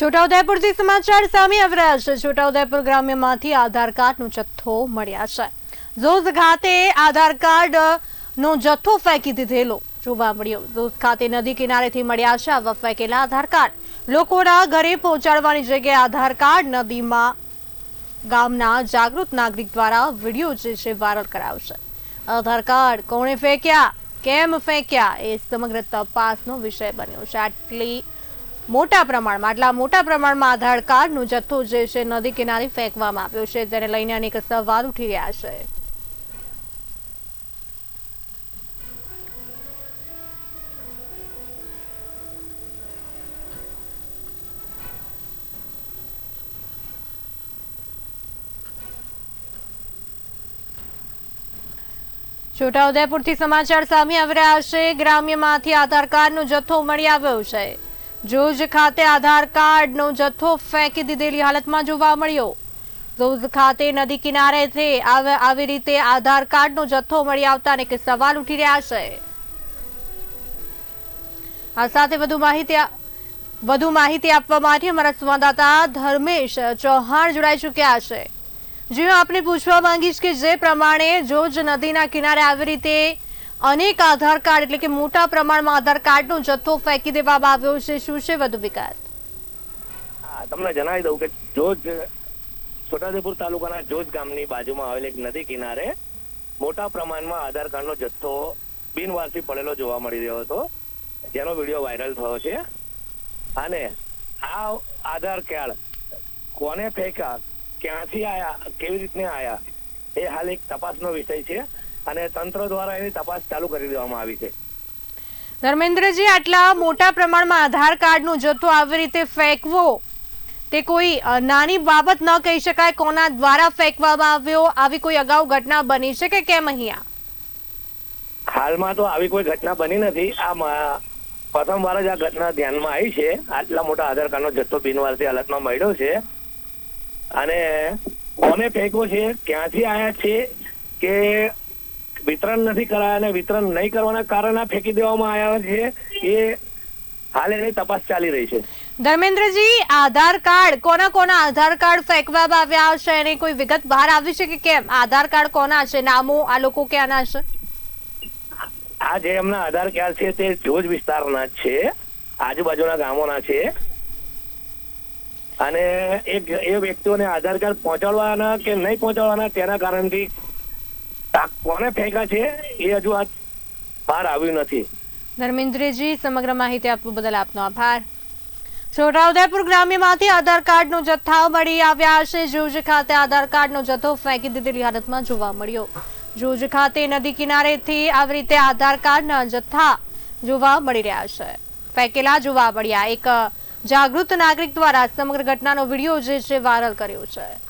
છોટાઉદેપુરથી સમાચાર સામે આવ્યા છે. છોટાઉદેપુર ગ્રામ્યમાંથી આધાર કાર્ડનો જથ્થો મળ્યા છે. ઝોઝ ખાતે આધાર કાર્ડ નો જથ્થો ફેંકી દીધેલો જોવા મળ્યો. ઝોઝ ખાતે નદી કિનારેથી મળ્યા છે આવા ફેંકેલા આધાર કાર્ડ. લોકોના ઘરે પહોંચાડવાની જગ્યાએ આધાર કાર્ડ નદીમાં ગામના જાગૃત નાગરિક દ્વારા વીડિયો જે છે વાયરલ કરાયો છે આધાર કાર્ડ કોણે ફેંક્યા? કેમ ફેંક્યા? એ સમગ્ર તપાસનો વિષય બન્યો છે. આટલી મોટા પ્રમાણમાં, આટલા મોટા પ્રમાણમાં આધાર કાર્ડનો જથ્થો જે છે નદી કિનારે ફેંકવામાં આવ્યો છે તેને લઈને અનેક સવાલ ઉઠી રહ્યા છે. છોટાઉદેપુરથી સમાચાર સામે આવી રહ્યા છે. ગ્રામ્યમાંથી આધાર કાર્ડનો જથ્થો મળી આવ્યો છે. જોજ ખાતે આધાર કાર્ડનો જથ્થો ફેંકી દીધેલી હાલતમાં જોવા મળ્યો. જોજ ખાતે નદી કિનારેથી આવ- રીતે આધાર કાર્ડનો જથ્થો મળી આવતા અનેક સવાલ ઉઠી રહ્યા છે. આ સાથે વધુ માહિતી વધુ માહિતી આપવા માટે અમારા સંવાદદાતા ધર્મેશ ચૌહાણ જોડાઈ ચૂક્યા છે. જે, હું આપને પૂછવા માંગીશ કે જે પ્રમાણે જોજ નદીના કિનારે આવી રીતે અનેક આધાર કાર્ડ એટલે કે મોટા પ્રમાણમાં આધાર કાર્ડનો જથ્થો ફેંકી દેવામાં આવ્યો છે. શું છે વધુ વિગત? તમને જણાવી દઉં કે જોજ છોટાઉદેપુર તાલુકાના જોજ ગામની બાજુમાં આવેલ એક નદી કિનારે મોટા પ્રમાણમાં આધાર કાર્ડનો જથ્થો બિનવારસી પડેલો જોવા મળી રહ્યો હતો. જેનો વીડિયો વાયરલ થયો છે. અને આ આધાર કાર્ડ કોને ફેંક્યા, ક્યાંથી આયા, કેવી રીતને આયા, એ હાલ એક તપાસનો વિષય છે. અને તંત્ર દ્વારા એની તપાસ ચાલુ કરી દેવામાં આવી છે. ધર્મેન્દ્રજી આટલા મોટા પ્રમાણમાં આધાર કાર્ડનો જથ્થો આવી રીતે ફેંકવો તે કોઈ નાની બાબત ન કહી શકાય. કોના દ્વારા ફેંકવામાં આવ્યો? આવી કોઈ અગાઉ ઘટના બની છે કે કેમ અહીંયા? હાલમાં તો આવી કોઈ ઘટના બની નથી. આ પ્રથમ પ્રથમવાર જ આ ઘટના ધ્યાનમાં આવી છે. આટલા મોટા આધાર કાર્ડનો જથ્થો બિનવારસી હાલતમાં મળ્યો છે. અને કોને ફેંકવો છે? ક્યાંથી આયા છે? કે વિતરણ નથી કરાયા અને વિતરણ નહીં કરવાના કારણે ફેંકી દેવામાં આવ્યા છે. એ હાલ એની તપાસ ચાલી રહી છે. ધર્મેન્દ્રજી આધાર કાર્ડ કોના કોના આધાર કાર્ડ ફેંકવામાં આવ્યા છે? એની કોઈ વિગત બહાર આવી છે કે કેમ? આધાર કાર્ડ કોના છે? નામો આ લોકો ક્યાંના છે? આ જે એમના આધાર કાર્ડ છે તે જોજ વિસ્તારના છે. આજુબાજુના ગામોના છે. અને એ વ્યક્તિઓને આધાર કાર્ડ પહોંચાડવાના કે નહીં પહોંચાડવાના તેના કારણથી કોને ફેંકા છે એ હજુ આજ બહાર આવ્યું નથી. ધર્મેન્દ્રજી, સમગ્ર માહિતી આપવા બદલ આપનો આભાર. છોટાઉદેપુર ગ્રામ્યમાંથી આધાર કાર્ડનો જથ્થો મળી આવ્યા છે. જોજ ખાતે આધાર કાર્ડનો જથ્થો ફેંકી દીધેલી હાલતમાં જોવા મળ્યો. જોજ ખાતે નદી કિનારેથી આવી રીતે આધાર કાર્ડના જથ્થા જોવા મળી રહ્યા છે. ફેંકેલા જોવા મળ્યા. એક જાગૃત નાગરિક દ્વારા સમગ્ર ઘટનાનો વીડિયો જે છે વાયરલ કર્યો છે.